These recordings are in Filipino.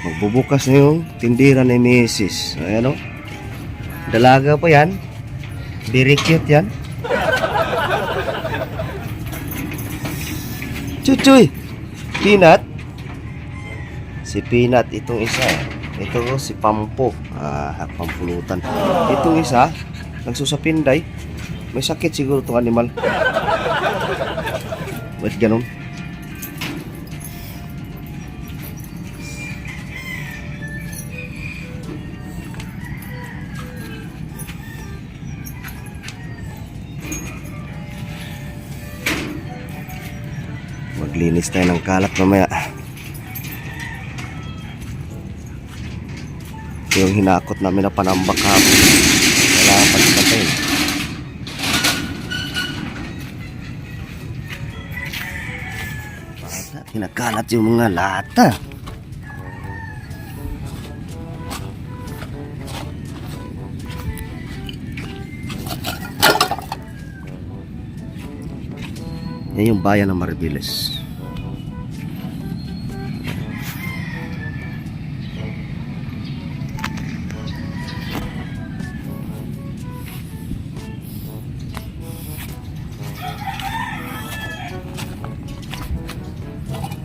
Magbubukas na yung tindira ni Mrs. Ayan o. Dalaga pa yan. Very cute yan. Chuchoy! Peanut? Si Peanut itong isa. Ito si Pampo. Ah, pampulutan. Itong isa, nagsusapinday. May sakit siguro itong animal. Ba't ganun? Maglinis tayo ng kalat mamaya. Yung hinakot namin na panambak hapon. Kailangan pagpatayin. Bata, Kinakalat yung mga lata. Yan yung bayan ng Maribiles.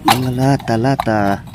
Mga lata-lata.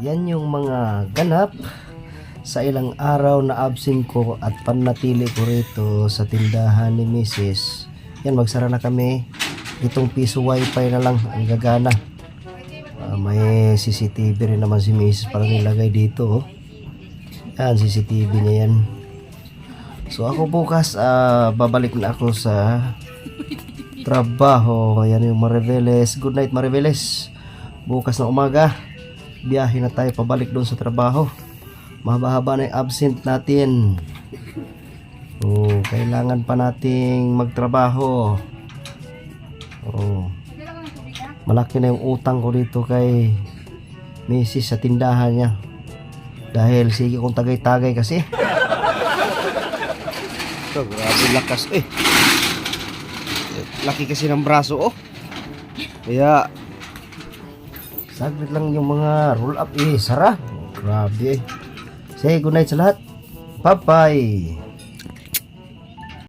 Yan yung mga ganap sa ilang araw na absent ko at panatili ko rito sa tindahan ni Mrs. Yan, magsara na kami. Itong piso wifi na lang ang gagana. Ah, may CCTV rin naman si Mrs. para nilagay dito. Oh. Yan, CCTV niya yan. So ako bukas, ah, babalik na ako sa trabaho. Yan yung Mariveles. Good night Mariveles. Bukas na umaga biyahe na tayo pabalik doon sa trabaho. Mahaba-haba na yung absent natin. Oh, kailangan pa nating magtrabaho. Oh. Malaki na yung utang ko dito kay Mrs. sa tindahan niya. Dahil sige kong tagay-tagay kasi. Ito, grabe lakas eh. Laki kasi ng braso oh. Kaya Saglit lang yung mga roll up eh, sara. Grabe. Say good night sa lahat. Bye-bye.